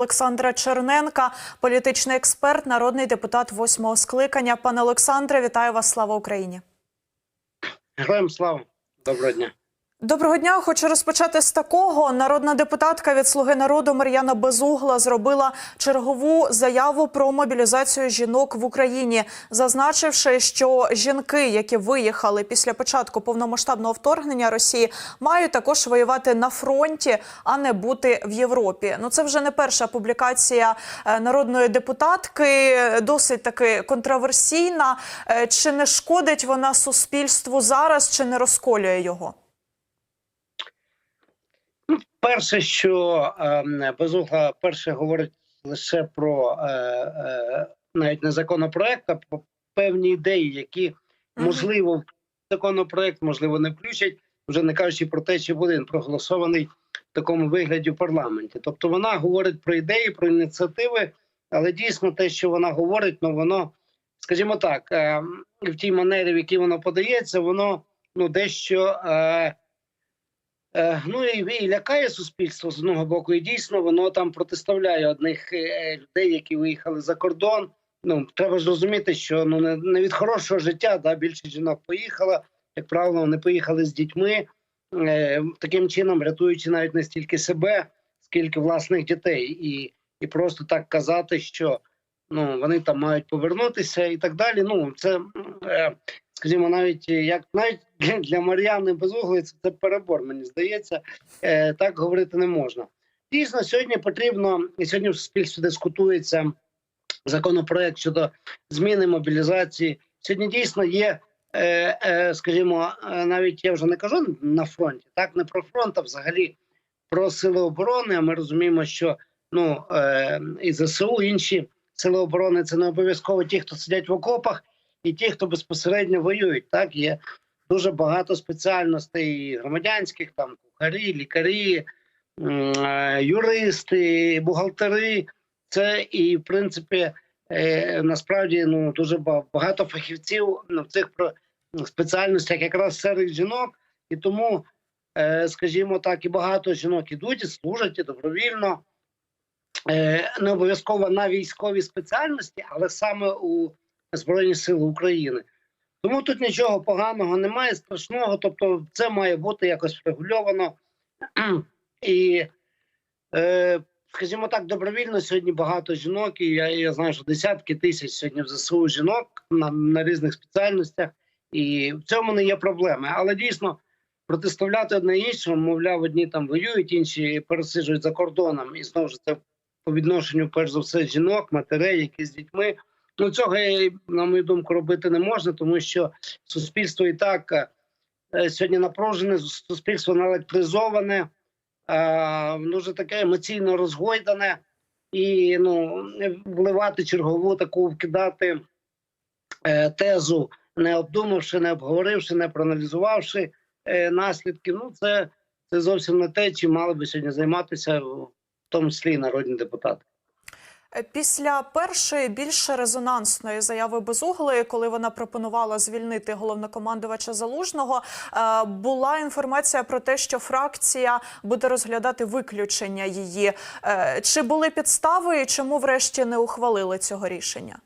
Олександра Черненка, політичний експерт, народний депутат восьмого скликання. Пане Олександре, вітаю вас! Слава Україні! Героям слава, доброго дня. Доброго дня. Хочу розпочати з такого. Народна депутатка від Слуги народу Мар'яна Безугла зробила чергову заяву про мобілізацію жінок в Україні, зазначивши, що жінки, які виїхали після початку повномасштабного вторгнення Росії, мають також воювати на фронті, а не бути в Європі. Ну це вже не перша публікація е, народної депутатки, досить таки контроверсійна. Е, Чи не шкодить вона суспільству зараз, чи не розколює його? Перше, що е, Безугла перше говорить лише про е, е, навіть не законопроект, а про певні ідеї, які можливо в законопроект, можливо, не включать, вже не кажучи про те, чи буде він проголосований в такому вигляді в парламенті. Тобто вона говорить про ідеї, про ініціативи, але дійсно те, що вона говорить, ну воно, скажімо так, е, в тій манері, в якій воно подається, воно ну дещо. Е, Е, Ну і, і лякає суспільство з одного боку, і дійсно воно там протиставляє одних е, людей, які виїхали за кордон. Ну треба ж розуміти, що ну не, не від хорошого життя, да більше жінок поїхало. Як правило, вони поїхали з дітьми, е, таким чином рятуючи навіть не стільки себе, скільки власних дітей, і і просто так казати, що ну вони там мають повернутися і так далі. Ну це е, скажімо, навіть як навіть для Мар'яни Безуглої це, це перебор. Мені здається, е, так говорити не можна. Дійсно, сьогодні потрібно і сьогодні в суспільстві дискутується законопроект щодо зміни мобілізації. Сьогодні дійсно є, е, е, скажімо, е, навіть я вже не кажу на фронті, так не про фронт, а взагалі про сили оборони. А ми розуміємо, що ну е, і ЗСУ, інші сили оборони це не обов'язково ті, хто сидять в окопах і ті, хто безпосередньо воюють. Так є дуже багато спеціальностей громадянських, там кухарі, лікарі, е, юристи, бухгалтери. Це і в принципі е, насправді ну дуже багато фахівців ну, в цих спеціальностях, якраз серед жінок, і тому, е, скажімо так, і багато жінок ідуть і служать і добровільно. Не обов'язково на військовій спеціальності, але саме у Збройні Сили України. Тому тут нічого поганого немає, страшного. Тобто, це має бути якось врегульовано. І, е, скажімо так, добровільно сьогодні багато жінок, і я я знаю, що десятки тисяч сьогодні в ЗСУ жінок на, на різних спеціальностях, і в цьому не є проблеми. Але дійсно протиставляти одне іншому, мовляв, одні там воюють, інші пересиджують за кордоном. І знову ж це по відношенню, перш за все, жінок, матерей, які з дітьми. Ну цього на мою думку робити не можна, тому що суспільство і так е, сьогодні напружене, суспільство наелектризоване, дуже таке емоційно розгойдане, і ну вливати чергову таку вкидати е, тезу, не обдумавши, не обговоривши, не проаналізувавши е, наслідки. Ну це, це зовсім не те, чим мали би сьогодні займатися тому числі і народні депутати. Після першої більш резонансної заяви Безуглої, коли вона пропонувала звільнити головнокомандувача залужного, е, була інформація про те, що фракція буде розглядати виключення її. Е, чи були підстави, і чому врешті не ухвалили цього рішення?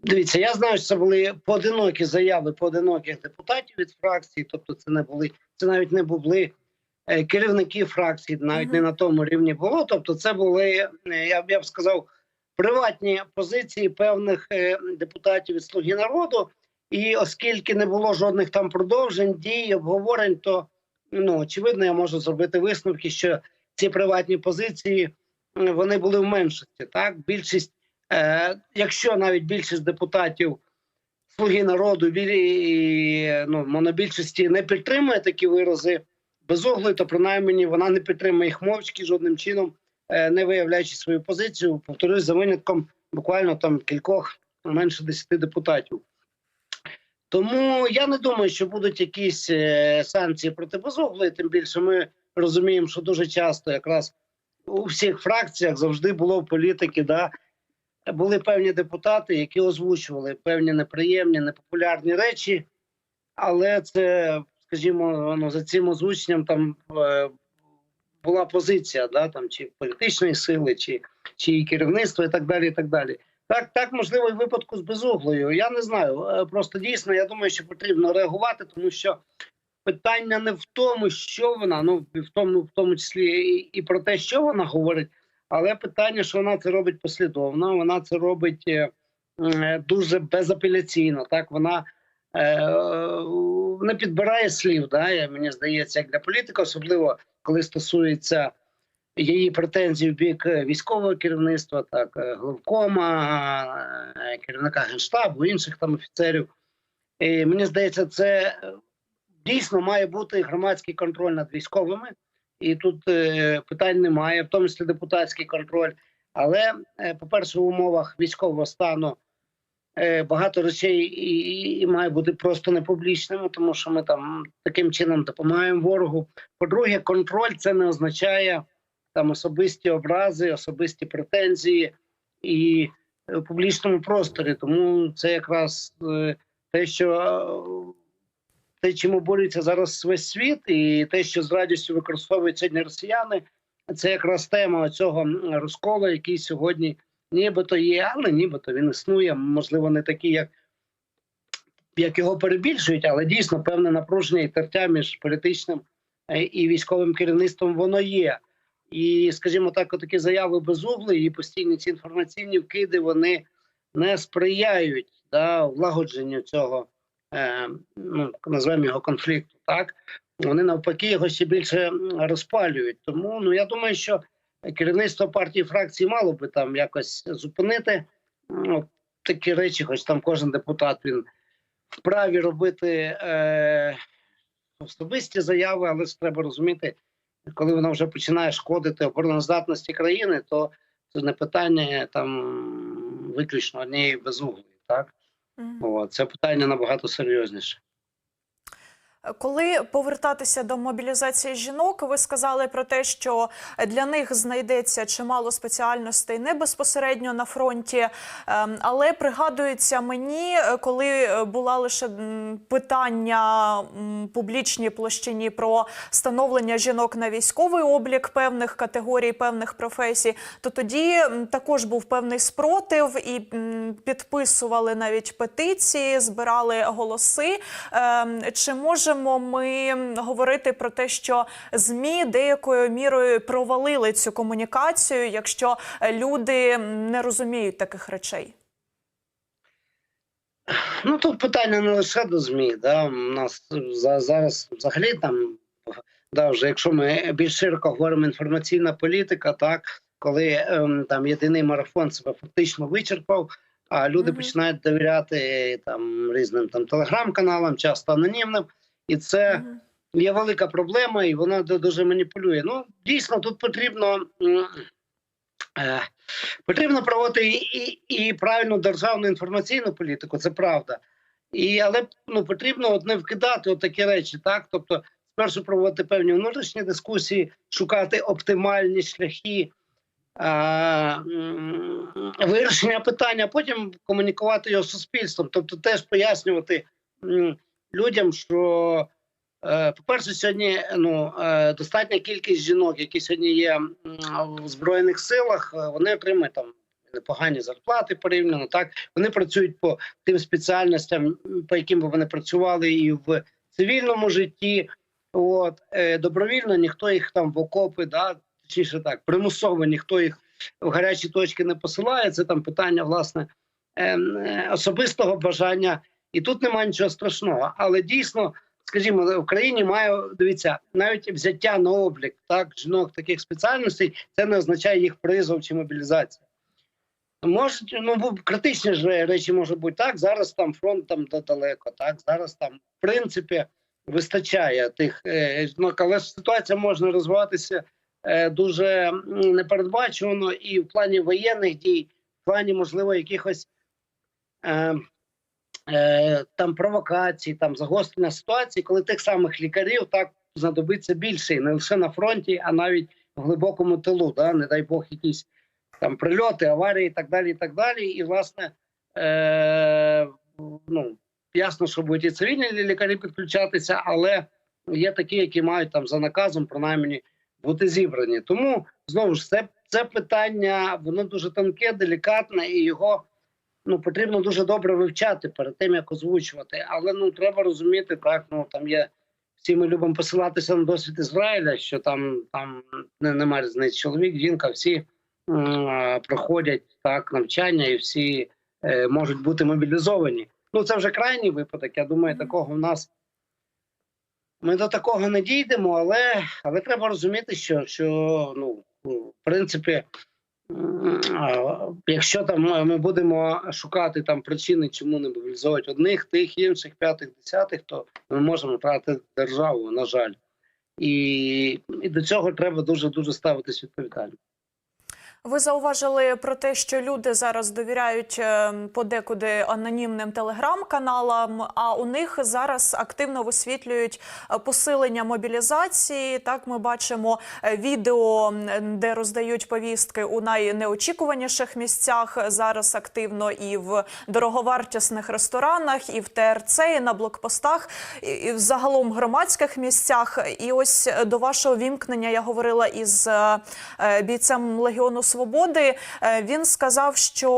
Дивіться, я знаю, що це були поодинокі заяви поодиноких депутатів від фракції, тобто це не були це навіть не були Е, керівники фракцій навіть не на тому рівні було. Тобто, це були е, я б я б сказав приватні позиції певних е, депутатів від слуги народу. І оскільки не було жодних там продовжень, дій, обговорень, то ну очевидно, я можу зробити висновки, що ці приватні позиції вони були в меншості. Так, більшість, е, якщо навіть більшість депутатів слуги народу і, ну, монобільшості не підтримує такі вирази безоглий, то принаймні вона не підтримує їх мовчки жодним чином, е, не виявляючи свою позицію. Повторюсь, за винятком буквально там кількох менше десяти депутатів. Тому я не думаю, що будуть якісь е, санкції проти безоглої. Тим більше ми розуміємо, що дуже часто якраз у всіх фракціях завжди було в політики, да, були певні депутати, які озвучували певні неприємні, непопулярні речі, але це скажімо, ну, за цим озвученням там е, була позиція, да, там, чи політичної сили, чи, чи її керівництва і так далі. і так далі. Так, так, можливо, і випадку з безуглою. Я не знаю. Е, Просто дійсно, я думаю, що потрібно реагувати, тому що питання не в тому, що вона, ну в тому, в тому числі і, і про те, що вона говорить, але питання, що вона це робить послідовно, вона це робить е, дуже безапеляційно. Так вона не підбирає слів. Да, мені здається, як для політика, особливо коли стосується її претензій в бік е, військового керівництва, так е, главкома, е, керівника генштабу, інших там офіцерів. І мені здається, це дійсно має бути громадський контроль над військовими, і тут питань немає, в тому числі депутатський контроль. Але, е, по-перше, в умовах військового стану багато речей і, і, має бути просто не публічними, тому що ми там таким чином допомагаємо ворогу. По-друге, контроль це не означає там особисті образи, особисті претензії і е, в публічному просторі. Тому це якраз е, те, що е, те, чим борються зараз весь світ, і те, що з радістю використовують сьогодні росіяни, це якраз тема цього розколу, який сьогодні нібито є, але нібито він існує. Можливо, не такий, як, як його перебільшують, але дійсно певне напруження і тертя між політичним е, і військовим керівництвом воно є. І, скажімо так, такі заяви безугли і постійні ці інформаційні вкиди вони не сприяють да, влагодженню цього, е, ну називаємо його конфлікту. Так вони навпаки його ще більше розпалюють. Тому ну я думаю, що керівництво партії фракції мало би там якось зупинити ну, такі речі, хоч там кожен депутат він вправі робити е, особисті заяви, але ж треба розуміти, коли вона вже починає шкодити обороноздатності країни, то це не питання там виключно однієї безуглої. Так Мгм. О, це питання набагато серйозніше. Коли повертатися до мобілізації жінок, ви сказали про те, що для них знайдеться чимало спеціальностей не безпосередньо на фронті, ем, але пригадується мені, е, коли е, була лише питання публічній площині про становлення жінок на військовий облік певних категорій, певних професій, то тоді також був певний спротив і підписували навіть петиції, збирали голоси. Ем, Чи можемо ми говорити про те, що ЗМІ деякою мірою провалили цю комунікацію, якщо е, люди не розуміють таких речей? Ну тут питання не лише до ЗМІ. Да? У нас за, зараз взагалі там, да, вже якщо ми більш широко говоримо інформаційна політика, так коли ем, там єдиний марафон себе фактично вичерпав, а люди Мгм. починають довіряти там різним там телеграм-каналам, часто анонімним, і це є велика проблема, і вона дуже маніпулює. Ну дійсно тут потрібно. е, Потрібно проводити і, і, і правильну державну інформаційну політику, це правда. І, але ну, потрібно от не вкидати от такі речі, так? Тобто, спершу проводити певні внутрішні дискусії, шукати оптимальні шляхи а, вирішення питання, а потім комунікувати його з суспільством. Тобто, теж пояснювати людям, що, е, по-перше, сьогодні ну, е, достатня кількість жінок, які сьогодні є в Збройних силах, е, вони отримують там непогані зарплати порівняно. Так вони працюють по тим спеціальностям, по яким би вони працювали і в цивільному житті. От добровільно ніхто їх там в окопи, да точніше так, примусово ніхто їх в гарячі точки не посилає. Це там питання власне е, е, особистого бажання, і тут немає нічого страшного. Але дійсно, скажімо, в Україні має дивіться навіть взяття на облік так жінок таких спеціальностей, це не означає їх призов чи мобілізація. Можуть, ну критичні ж речі можуть бути так. Зараз там фронт там далеко, так зараз там в принципі вистачає тих е, жінок, але ж ситуація може розвиватися е, дуже непередбачувано і в плані воєнних дій, в плані можливо якихось е, е, там провокацій, там загострення ситуації, коли тих самих лікарів так знадобиться більше, не лише на фронті, а навіть в глибокому тилу, да, не дай Бог, якісь там прильоти, аварії, і так далі. І так далі. І власне, е, ну ясно, що будуть і цивільні лікарі підключатися, але є такі, які мають там за наказом, принаймні, бути зібрані. Тому знову ж це, це питання, воно дуже тонке, делікатне, і його ну потрібно дуже добре вивчати перед тим, як озвучувати. Але ну треба розуміти, так ну там є. Всі ми любимо посилатися на досвід Ізраїля, що там там не, немає різниці. Чоловік, жінка, всі м, проходять так навчання і всі е, можуть бути мобілізовані. Ну це вже крайній випадок. Я думаю, такого в нас ми до такого не дійдемо, але, але треба розуміти, що, що ну, в принципі, якщо там ми- ми будемо шукати там причини, чому не мобілізовують одних, тих, інших, п'ятих, десятих, то ми можемо втратити державу, на жаль. І, і до цього треба дуже дуже ставитись відповідально. Ви зауважили про те, що люди зараз довіряють е, подекуди анонімним телеграм-каналам, а у них зараз активно висвітлюють е, посилення мобілізації. Так, ми бачимо е, відео, де роздають повістки у найнеочікуваніших місцях. Зараз активно і в дороговартісних ресторанах, і в ТРЦ, і на блокпостах, і, і загалом громадських місцях. І ось до вашого вімкнення я говорила із бійцем Легіону Свободи. Е, Він сказав, що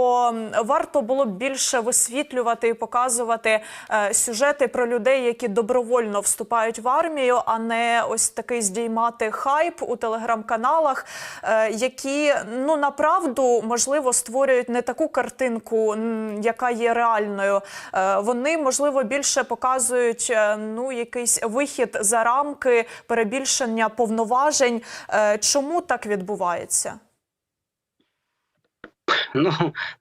варто було б більше висвітлювати і показувати е, сюжети про людей, які добровольно вступають в армію, а не ось такий здіймати хайп у телеграм-каналах, е, які ну направду можливо створюють не таку картинку, яка є реальною. Вони можливо більше показують ну якийсь вихід за рамки перебільшення повноважень. Чому так відбувається? Ну,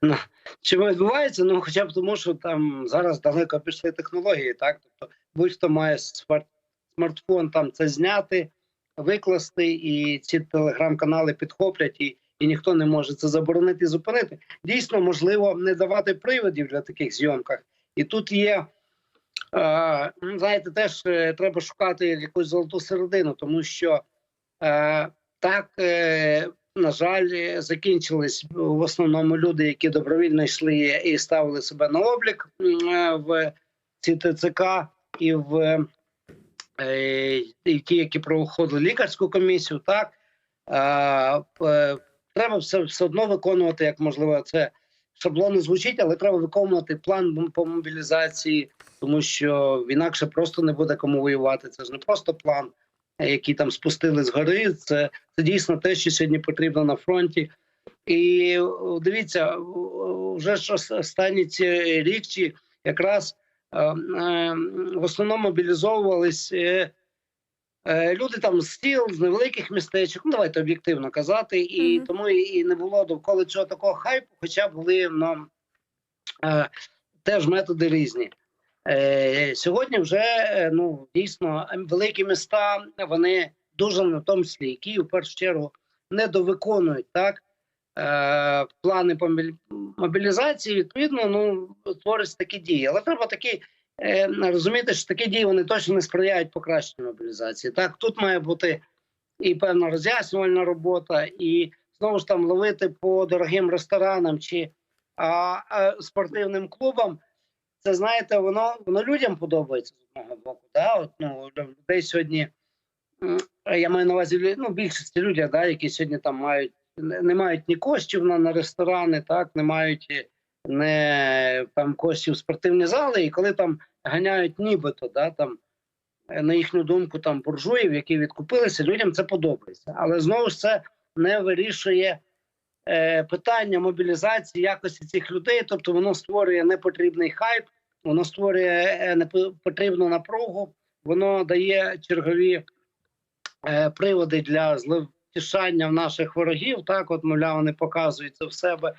ну чому відбувається? Ну, хоча б тому, що там зараз далеко пішли технології, так? Тобто, будь-хто має смартфон там це зняти, викласти, і ці телеграм-канали підхоплять, і, і ніхто не може це заборонити і зупинити. Дійсно, можливо, не давати приводів для таких зйомках. І тут є. Е, знаєте, теж е, треба шукати якусь золоту середину, тому що е, так, е, на жаль, е, закінчились в основному люди, які добровільно йшли і ставили себе на облік е, в ці ТЦК і в е, і ті, які проходили лікарську комісію. Так е, е, треба все, все одно виконувати, як можливо, це шаблони звучить, але треба виконувати план по мобілізації, тому що інакше просто не буде кому воювати. Це ж не просто план, який там спустили з гори. Це, це дійсно те, що сьогодні потрібно на фронті. І дивіться, вже ж останні ці рік чи якраз е, е, в основному мобілізовувались е, люди там з сіл, з невеликих містечок. Ну давайте об'єктивно казати, і Мгм. тому і, не було довкола цього такого хайпу, хоча були ну, е, теж методи різні. Е, сьогодні вже е, ну дійсно ем, великі міста вони дуже на тому числі, і Київ в першу чергу недовиконують так е, плани по мобілізації. Відповідно, ну творяться такі дії. Але треба такі розуміти, що такі дії вони точно не сприяють покращенню мобілізації. Так тут має бути і певна роз'яснювальна робота, і знову ж там ловити по дорогим ресторанам чи а, а, спортивним клубам. Це знаєте, воно воно людям подобається з одного боку. Да? От, ну, людей сьогодні я маю на увазі ну, більшості людей, да, які сьогодні там мають не не мають ні коштів на, на ресторани, так не мають е, не там коштів в спортивні зали, і коли там ганяють нібито, да, там е, на їхню думку, там буржуїв, які відкупилися, людям це подобається. Але знову ж це не вирішує е, питання мобілізації якості цих людей, тобто воно створює непотрібний хайп, воно створює е, непотрібну напругу, воно дає чергові е, приводи для зловтішання в наших ворогів. Так, от мовляв, вони показують це в себе.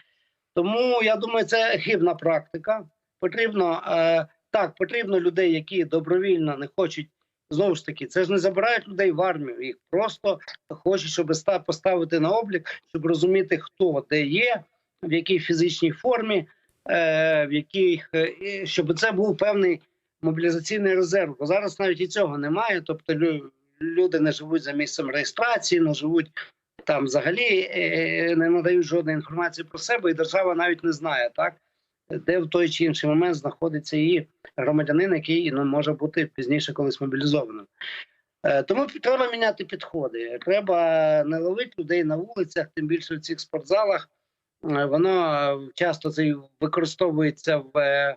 Тому я думаю, це хибна практика. Потрібно е, так, потрібно людей, які добровільно не хочуть. Знову ж таки, це ж не забирають людей в армію. Їх просто хочуть, щоб ста- поставити на облік, щоб розуміти, хто де є, в якій фізичній формі, в яких е, щоб це був певний мобілізаційний резерв. Бо зараз навіть і цього немає. Тобто люди не живуть за місцем реєстрації, не живуть там взагалі, е, не надають жодної інформації про себе, і держава навіть не знає, так де в той чи інший момент знаходиться її громадянин, який ну, може бути пізніше колись мобілізованим. Е, Тому треба міняти підходи. Треба не ловити людей на вулицях, тим більше в цих спортзалах. Е, Воно е, часто використовується в, е,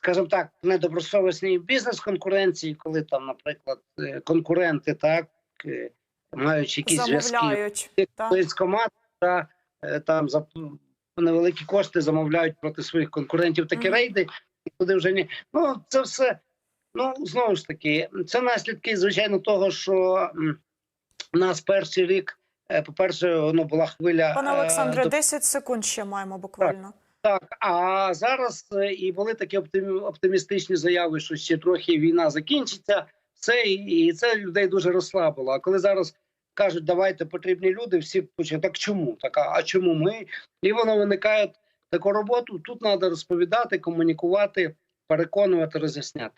скажімо так, недобросовісній бізнес-конкуренції, коли там, наприклад, конкуренти так маючи якісь зв'язки. З та там за невеликі кошти замовляють проти своїх конкурентів такі Мгм. рейди, і туди вже ні. Ну це все. Ну знову ж таки, це наслідки, звичайно, того, що у нас перший рік, е, по-перше, воно була хвиля. Пане е, Олександре, до- 10 секунд ще маємо буквально. так, а зараз е, і були такі оптимі- оптимістичні заяви, що ще трохи війна закінчиться. І і це людей дуже розслабило. А коли зараз кажуть, давайте потрібні люди, всі почали, так чому? Так, а а чому ми? І воно виникає таку роботу. Тут треба розповідати, комунікувати, переконувати, роз'ясняти.